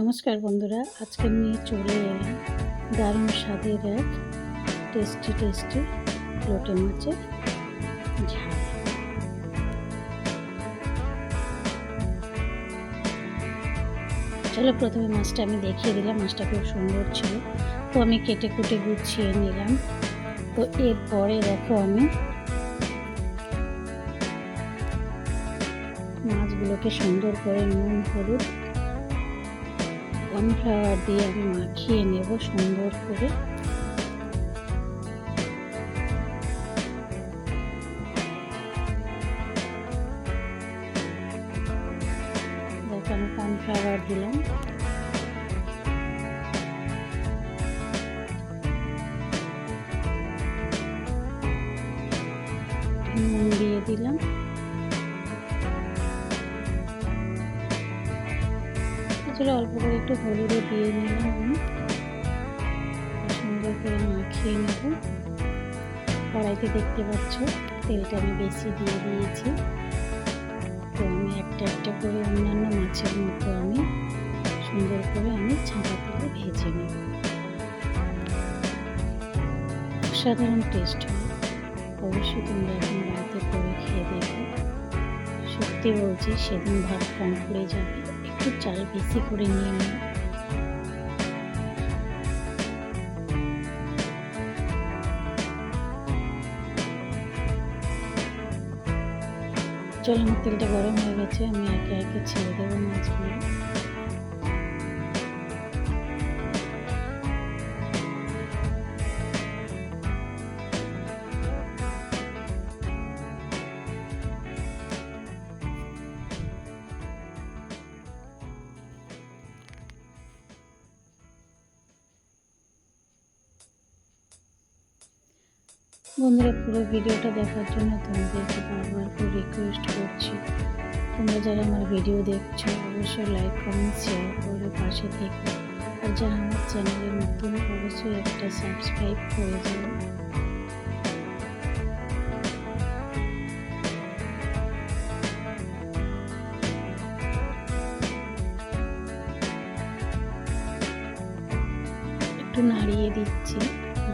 নমস্কার বন্ধুরা, আজকে নিয়ে চলে এলাম দারুণ স্বাদের এক টেস্টি টেস্টি লোটে মাছের ঝাল। চলো প্রথমে মাছটা আমি দেখিয়ে দিলাম, মাছটা খুব সুন্দর ছিল। তো আমি কেটে কুটে গুছিয়ে নিলাম। তো এরপরে দেখো আমি মাছগুলোকে সুন্দর করে নুন, হলুদ কর্নফ্লাওয়ার দিয়ে আমি মাখিয়ে নেব সুন্দর করে দেখো আমি কর্নফ্লাওয়ার দিলাম নুন দিয়ে দিলাম এছাড়া অল্প করে একটু হলুদও দিয়ে নিলাম আমি। সুন্দর করে মাখিয়ে নেব। কড়াইতে দেখতে পাচ্ছ, তেলটা আমি বেশি দিয়ে দিয়েছি। তো আমি একটা একটা করে অন্যান্য মাছের মতো আমি সুন্দর করে আমি ছাঁকা তেলে ভেজে নেব। সাধারণ টেস্ট হয় অবশ্যই তোমরা এখন বাড়িতে করে খেয়ে দেখো। সত্যি বলছি, সেদিন ভাত কম পড়ে যাবে। একটু চাল বেশি করে নিয়ে নিন চলো আমার তেলটা গরম হয়ে গেছে, আমি একে একে ছেড়ে দেবো মাছগুলো। বন্ধুরা, পুরো ভিডিওটা দেখার জন্য তোমাদেরকে বারবার করে রিকোয়েস্ট করছি। তোমরা যারা আমার ভিডিও দেখছ, অবশ্যই লাইক কমেন্ট শেয়ার করে পাশে থেকে। আর যারা আমার চ্যানেলে নতুন, অবশ্যই একটা সাবস্ক্রাইব করে দেবো একটু নাড়িয়ে দিচ্ছি।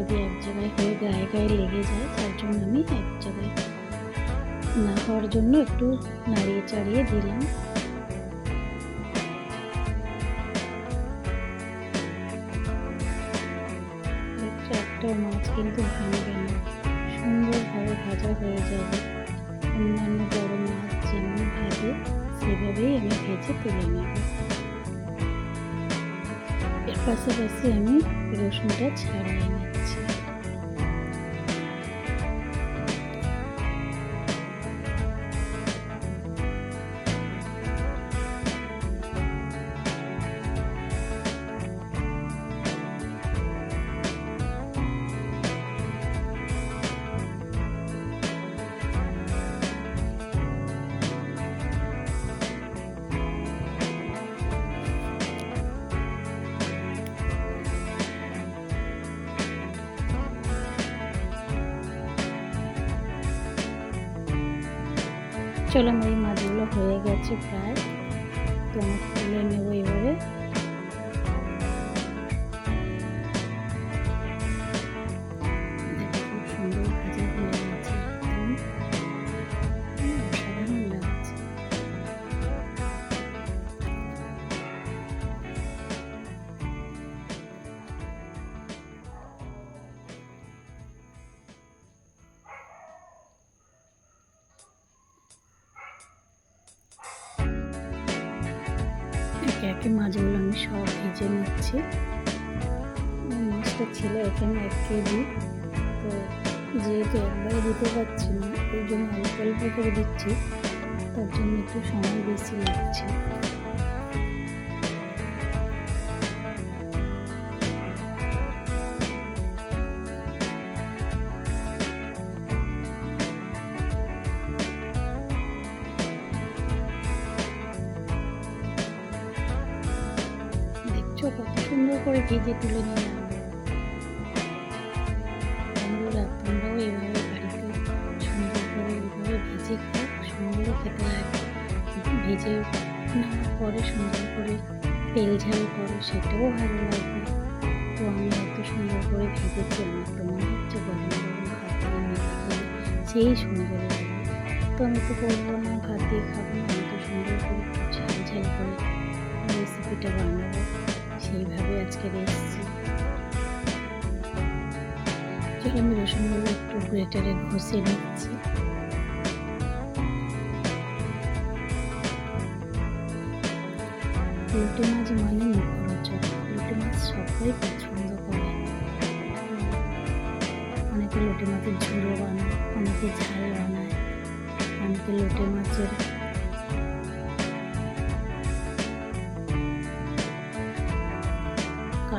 যদি এক জায়গায় হয়ে গায়ে গায়ে লেগে যায়, তার জন্য আমি এক জায়গায় না হওয়ার জন্য একটু নাড়িয়ে চাড়িয়ে দিলাম। একটা মাছ কিন্তু ভাঙবে না সুন্দরভাবে ভাজা হয়ে যাবে। অন্যান্য বড় মাছ যেমন ভাজে, সেভাবেই আমি ভেজে তুলে নেব। এর পাশাপাশি আমি রসুনটা ছাড়িয়ে নিচ্ছি চলো আমার এই মাছগুলো হয়ে গেছে প্রায়। তো আমি তুলে নেব এবারে। একে মাছগুলো আমি সব ভিজে নিচ্ছি। মাছটা ছিল এখানে এক কেজি। তো যেহেতু একবারে দিতে পারছি না, ওই জন্য অল্প অল্প করে দিচ্ছি। তার জন্য একটু সময় বেশি লাগছে। ভেজে তুলে নিলাম বন্ধুরা তোমরাও এইভাবে বাড়িতে সুন্দর করে এইভাবে ভেজে খাও সুন্দর খেতে লাগে ভেজে পরে সুন্দর করে তেল ঝাল করো সেটাও ভালো লাগবে তো আমি এত সুন্দর করে ভেজেছি আমার তো মনে হচ্ছে গরম গরম ভাত সেই সুন্দর লাগবে তো আমি তো করব না ভাত দিয়ে খাব না সুন্দর করে ঝাল ঝাল করে রেসিপিটা বানাবো সেইভাবে আজকে এসেছি আমি রসুনগুলো একটু গ্রেটারে ঘষে নিচ্ছি। লুটে মাছ মানে মুখরোচক মাছ সবাই পছন্দ করে। অনেকে লোটে মাছের ঝুড়ো বানায়, অনেকে ঝাল বানায়, অনেকে লোটে মাছের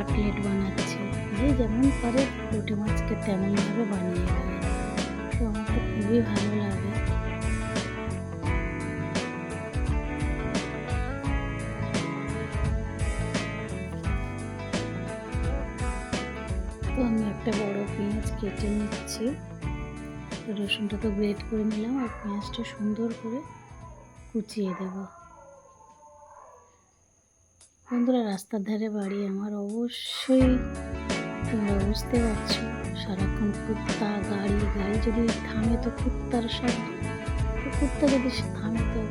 কাটলেট বানাচ্ছে। যে যেমন পারে লোটে মাছকে তেমনভাবে বানিয়ে খায় তো আমার খুবই ভালো লাগে। তো আমি একটা বড় পেঁয়াজ কেটে নিচ্ছি। রসুনটা তো গ্রেট করে নিলাম, আর পেঁয়াজটা সুন্দর করে কুচিয়ে দেব। বন্ধুরা, রাস্তার ধারে বাড়ি আমার অবশ্যই তোমরা বুঝতে পারছ। সারাক্ষণ কুত্তা, গাড়ি গাড়ি যদি থামে তো কুত্তার শব্দ কুত্তা যদি থামে তো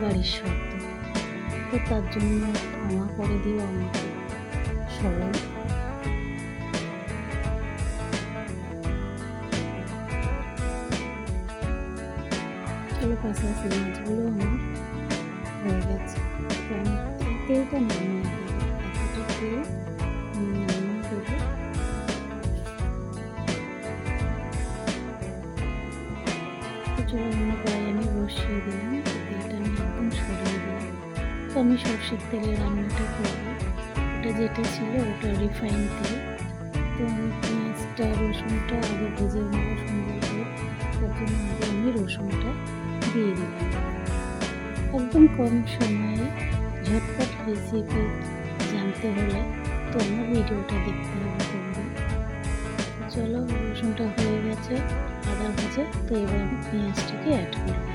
গাড়ির শব্দ। তো তার জন্য ক্ষমা করে দিও আমাকে চলো পাশাপাশি মাছগুলো আমার হয়ে গেছে। তেলটা নামিয়ে আমি বসিয়ে দিলাম। তেলটা আমি একদম সরিয়ে তো আমি সর্ষের তেলে রান্নাটা করব ওটা যেটা ছিল ওটা রিফাইন তেল, তো আমি পেঁয়াজটা রসুনটা আগে ভেজে নেব সুন্দর করে তার আগে আমি রসুনটা দিয়ে দিলাম। একদম কম সময়ে ঝটপট রেসিপি জানতে হলে তো আমার ভিডিওটা দেখতে হবে তোমরা। চলো রসুনটা হয়ে গেছে, আদা ভাজা, তো এবার আমি পেঁয়াজটাকে অ্যাড করব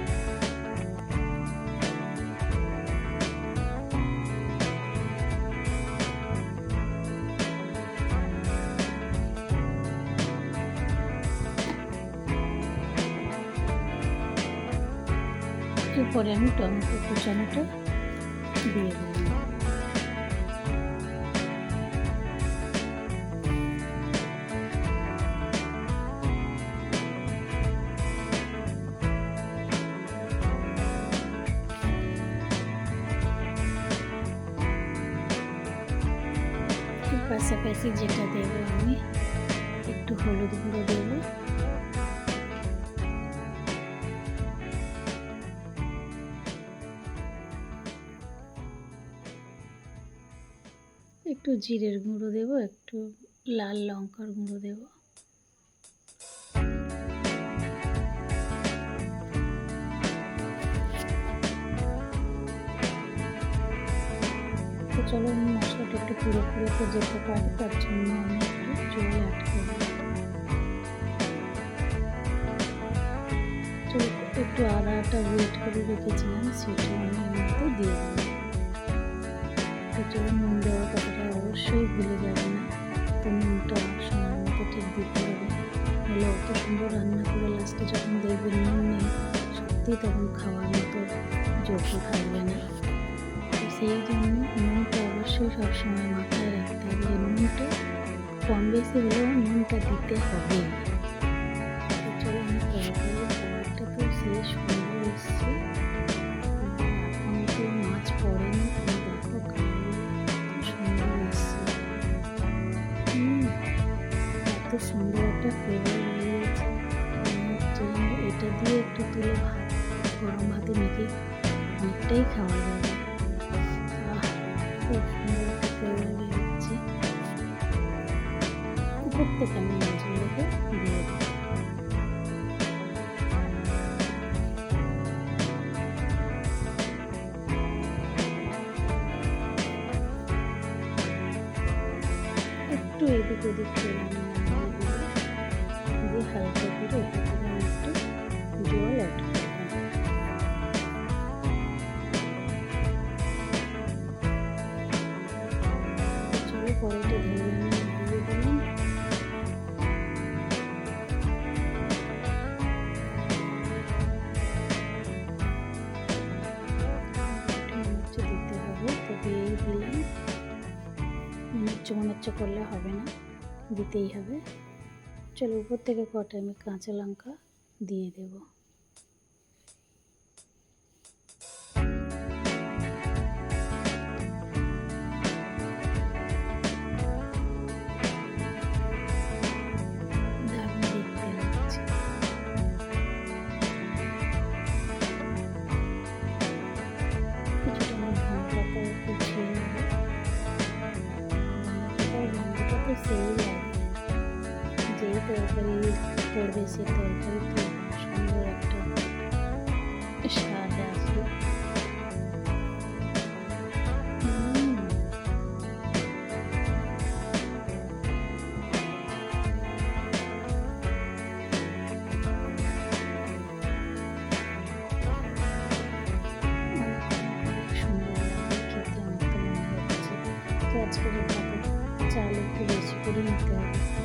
এরপরে আমি টমেটো কুচানোটা দিয়ে দিলাম পাশাপাশি যেটা দেবো আমি একটু হলুদ গুঁড়ো দেবো। একটু জিরের গুঁড়ো দেব, একটু লাল লঙ্কার গুঁড়ো দেব। তো চলো মশলাটা একটু পুরো পুরো তো যেতে পারি, তার জন্য আমি একটু জল অ্যাড করব। একটু আদাটা ওয়েট করে রেখেছিলাম, সেটা আমি মধ্যে দিয়ে দিলাম। চলো নুন দেওয়ার কথাটা অবশ্যই ভুলে যাবে না। তো নুনটা সময় মতো ঠিক দিতে হবে নাহলে অত সুন্দর রান্না করে লাস্টে যখন দেখবেন নুন নেই, সত্যি তখন খাওয়ার মতো যোগ্য থাকবে না। তো সেই জন্য নুনটা অবশ্যই সবসময় মাথায় রাখতে হবে নুনটা কম বেশি হলেও নুনটা দিতে হবে। তুলে ভাত, গরম ভাতে মেখে অনেকটাই খাওয়া যাবে। একটা এদিক ওদিক করে দিয়ে হালকা করে ফুল অ্যাড করব চলো পরেটা ধরে আমি দিয়ে দিলাম করলে হবে না দিতেই হবে চলো উপর থেকে কটা আমি কাঁচা লঙ্কা দিয়ে দেবো। যেই তরকারি পড়বে সেই তরকারি তো সুন্দর একটা স্বাদ তো আজকে চাল একটু বেশি করে নিতে হবে।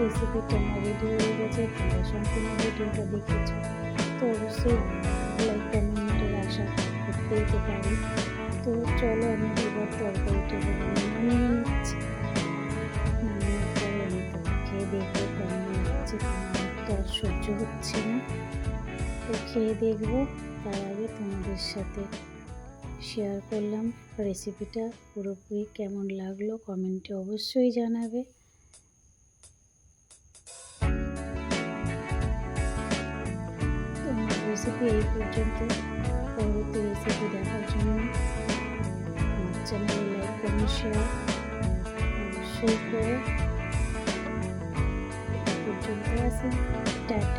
রেসিপিটা আমার রেডি হয়ে গেছে তোমরা সম্পূর্ণ ভিডিওটা দেখেছ তো অবশ্যই লাইক কমেন্টের আশা করতেই তো পারি। তো চলো আমি এবার তরকারিটা নামিয়ে নিচ্ছি। খেয়ে দেখব কেমন লাগছে তো আর সহ্য হচ্ছে না। তো খেয়ে দেখব, তার আগে তোমাদের সাথে শেয়ার করলাম রেসিপিটা পুরোপুরি কেমন লাগল কমেন্টে অবশ্যই জানাবে। রেসিপি এই পর্যন্ত। পরবর্তী রেসিপি দেখার জন্য। আমার চ্যানেলে লাইক কমেন্ট শেয়ার অবশ্যই করে। পর্যন্ত আছে। টাটা।